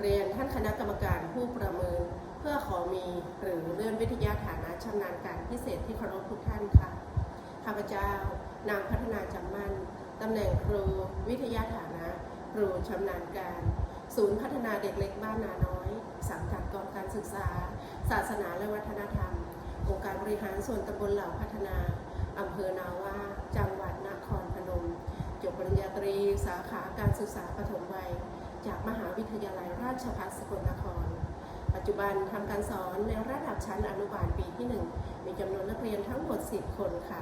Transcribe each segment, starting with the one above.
เรียนท่านคณะกรรมการผู้ประเมิน เพื่อขอมีหรือเลื่อนวิทยาฐานะชำนาญการพิเศษที่เคารพทุกท่านค่ะข้าพเจ้านางพัฒนาจำมั่นตำแหน่งครูวิทยาฐานะครูชำนาญการ ศูนย์พัฒนาเด็กเล็กบ้านนาน้อย สังกัดกองการศึกษา ศาสนาและวัฒนธรรมองค์การบริหารส่วนตำบลเหล่าพัฒนาอำเภอนาว่าจังหวัดนครพนม จบปริญญาตรีสาขาการศึกษาปฐมวัย จากมหาวิทยาลัยราชภัฏสกลนคร ปัจจุบันทำการสอนในระดับชั้นอนุบาลปีที่ 1 มีจำนวนนักเรียนทั้งหมด 10 คนค่ะ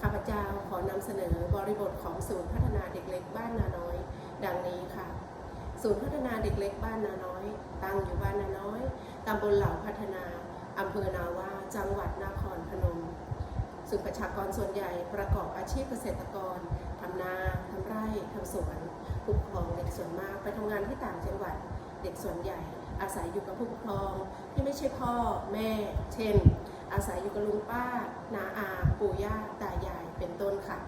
ข้าพเจ้าขอนำเสนอบริบทของศูนย์พัฒนาเด็กเล็กบ้านนาน้อย ดังนี้ค่ะ ศูนย์พัฒนาเด็กเล็กบ้านนาน้อย ตั้งอยู่บ้านนาน้อยตำบลเหล่าพัฒนาอำเภอนาว่าจังหวัดนครพนมซึ่งประชากรส่วนใหญ่ประกอบอาชีพเกษตรกรทำนาทำไร่ทำสวน ผู้ปกครองเด็กส่วนมากไปทำงานที่ต่างจังหวัดเด็กส่วนใหญ่ อาศัยอยู่กับผู้ปกครองที่ไม่ใช่พ่อแม่ เช่น อาศัยอยู่กับลุงป้านาอา ปู่ย่าตายายเป็นต้นค่ะ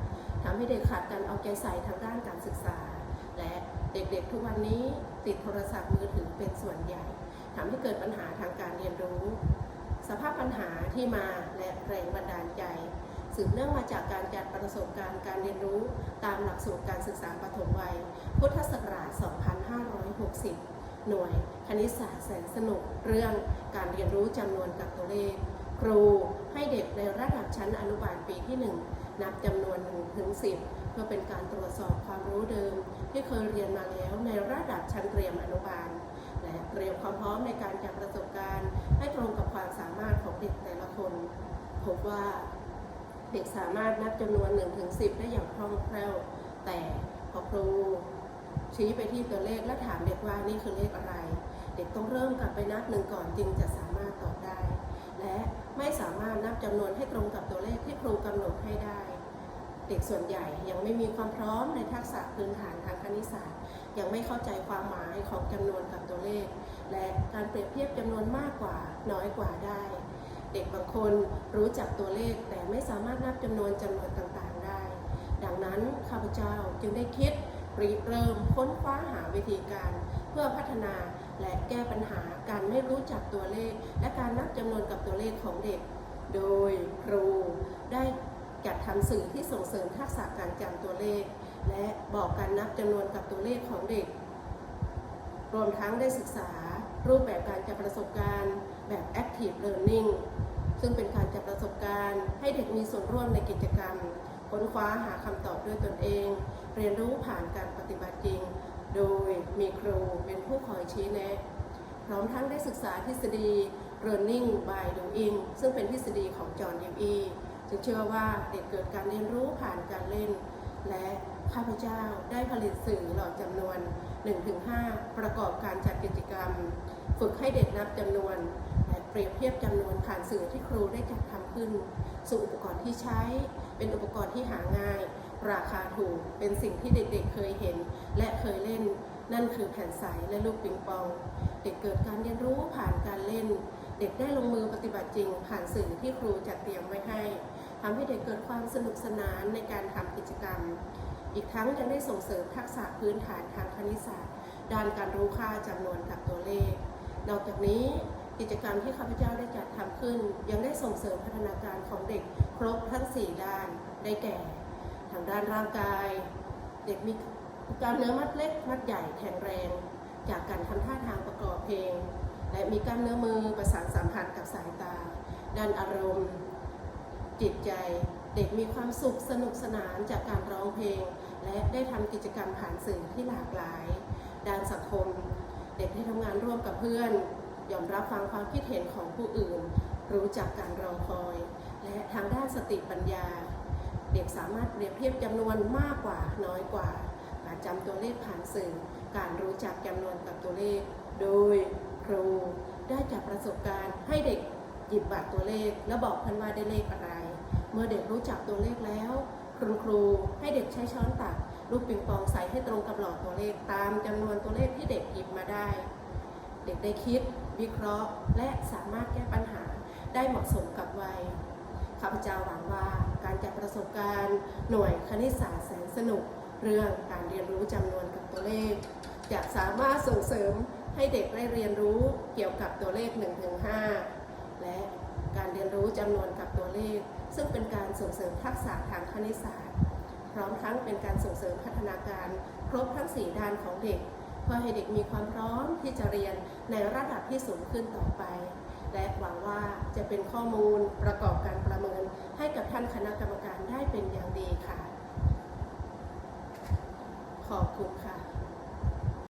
ทำให้เด็กขาดการเอาใจใส่ทางด้านการศึกษา และเด็กๆทุกวันนี้ติดโทรศัพท์มือถือเป็นส่วนใหญ่ทำให้เกิดปัญหาทางการเรียนรู้ สภาพปัญหาที่มาและแรงบันดาลใจ สืบเนื่องมาจากการจัดประสบการณ์การเรียนรู้ตามหลักสูตรการศึกษาปฐมวัย พุทธศักราช 2560 หน่วย คณิตศาสตร์แสนสนุก เรื่องการเรียนรู้จำนวนกับตัวเลข ครูให้เด็กในระดับชั้นอนุบาลปีที่ 1 นับจำนวน1ถึง10 เพื่อเป็นการตรวจสอบความรู้เดิม ที่เคยเรียนมาแล้วในระดับชั้นเตรียมอนุบาล และเตรียมความพร้อมในการจัดประสบการณ์ ให้ตรงกับความสามารถของเด็กแต่ละคน พบว่า เด็กสามารถนับจำนวน1ถึง10ได้อย่างคล่องแคล่ว แต่พอครูชี้ไปที่ตัวเลขและถามเด็กว่านี่คือเลขอะไร เด็กต้องเริ่มกลับไปนับหนึ่งก่อนจึงจะสามารถตอบได้ และไม่สามารถนับจำนวนให้ตรงกับตัวเลขที่ครูกำหนดให้ได้ เด็กส่วนใหญ่ยังไม่มีความพร้อมในทักษะพื้นฐานทางคณิตศาสตร์ ยังไม่เข้าใจความหมายของจำนวนกับตัวเลข และการเปรียบเทียบจำนวนมากกว่าน้อยกว่าได้ เด็กบางคนรู้จักตัวเลขแต่ไม่สามารถนับจำนวนจำนวนต่างๆได้ ดังนั้นข้าพเจ้าจึงได้คิดริเริ่มค้นคว้าหาวิธีการ เพื่อพัฒนาและแก้ปัญหาการไม่รู้จักตัวเลข และการนับจำนวนกับตัวเลขของเด็ก โดยครูได้จัดทำสื่อที่ส่งเสริมทักษะการจำตัวเลข และบอกการนับจำนวนกับตัวเลขของเด็ก รวมทั้งได้ศึกษารูปแบบการจัดประสบการณ์ แบบ active learning ซึ่งเป็นการจัดประสบการณ์ ให้เด็กมีส่วนร่วมในกิจกรรม ค้นคว้าหาคำตอบด้วยตนเอง เรียนรู้ผ่านการปฏิบัติจริง โดยมีครูเป็นผู้คอยชี้แนะ พร้อมทั้งได้ศึกษาทฤษฎี learning by doing ซึ่งเป็นทฤษฎีของจอห์นดิวอีจึงเชื่อว่าเด็กเกิดการเรียนรู้ผ่านการเล่น และ ข้าพเจ้าได้ผลิตสื่อหลอดจำนวน 1-5 ประกอบการจัดกิจกรรม ฝึกให้เด็กนับจำนวนและเปรียบเทียบจำนวนผ่านสื่อที่ครูได้จัดทำขึ้น สู่อุปกรณ์ที่ใช้ เป็นอุปกรณ์ที่หาง่าย ราคาถูก เป็นสิ่งที่เด็กๆเคยเห็น และเคยเล่น นั่นคือแผ่นใสและลูกปิงปอง เด็กเกิดการเรียนรู้ผ่านการเล่น เด็กได้ลงมือปฏิบัติจริง ผ่านสื่อที่ครูจัดเตรียมไว้ให้ทำให้เด็กเกิดความสนุกสนานในการทำกิจกรรม อีกทั้งยังได้ส่งเสริมทักษะพื้นฐานทางคณิตศาสตร์ ด้านการรู้ค่าจำนวนกับตัวเลข นอกจากนี้กิจกรรมที่ข้าพเจ้าได้จัดทำขึ้น ยังได้ส่งเสริมพัฒนาการของเด็กครบทั้ง 4 ด้านได้แก่ ทางด้านร่างกาย เด็กมีกามเนื้อมัดเล็กมัดใหญ่แข็งแรง จากการทำท่าทางประกอบเพลง และมีกล้ามเนื้อมือประสานสัมพันธ์กับสายตา ด้านอารมณ์ จิตใจ เด็กมีความสุขสนุกสนานจากการร้องเพลง และได้ทำกิจกรรมผ่านสื่อที่หลากหลาย ด้านสังคม เด็กได้ทำงานร่วมกับเพื่อน ยอมรับฟังความคิดเห็นของผู้อื่น รู้จักการรอคอย และทางด้านสติปัญญา เด็กสามารถเปรียบเทียบจำนวนมากกว่าน้อยกว่าการจำตัวเลขผ่านสื่อ การรู้จักจำนวนกับตัวเลข โดยครูได้จัดประสบการณ์ให้เด็กหยิบบัตรตัวเลข แล้วบอกเพื่อนว่าได้เลขอะไร เมื่อเด็กรู้จักตัวเลขแล้ว คุณครูให้เด็กใช้ช้อนตักลูกปิงปองใส่ให้ตรงกับหลอดตัวเลขตามจำนวนตัวเลขที่เด็กหยิบมาได้ เด็กได้คิด วิเคราะห์ และสามารถแก้ปัญหาได้เหมาะสมกับวัยข้าพเจ้าหวังว่าการจัดประสบการณ์ หน่วยคณิตศาสตร์แสนสนุก เรื่องการเรียนรู้จำนวนกับตัวเลขจะสามารถส่งเสริมให้เด็กได้เรียนรู้เกี่ยวกับตัวเลข1-5และการเรียนรู้จำนวนกับตัวเลข ซึ่งเป็นการส่งเสริมทักษะทางคณิตศาสตร์ พร้อมทั้งเป็นการส่งเสริมพัฒนาการครบทั้ง 4 ด้านของเด็ก เพื่อให้เด็กมีความพร้อมที่จะเรียนในระดับที่สูงขึ้นต่อไป และหวังว่าจะเป็นข้อมูลประกอบการประเมิน ให้กับท่านคณะกรรมการได้เป็นอย่างดีค่ะ ขอบคุณค่ะ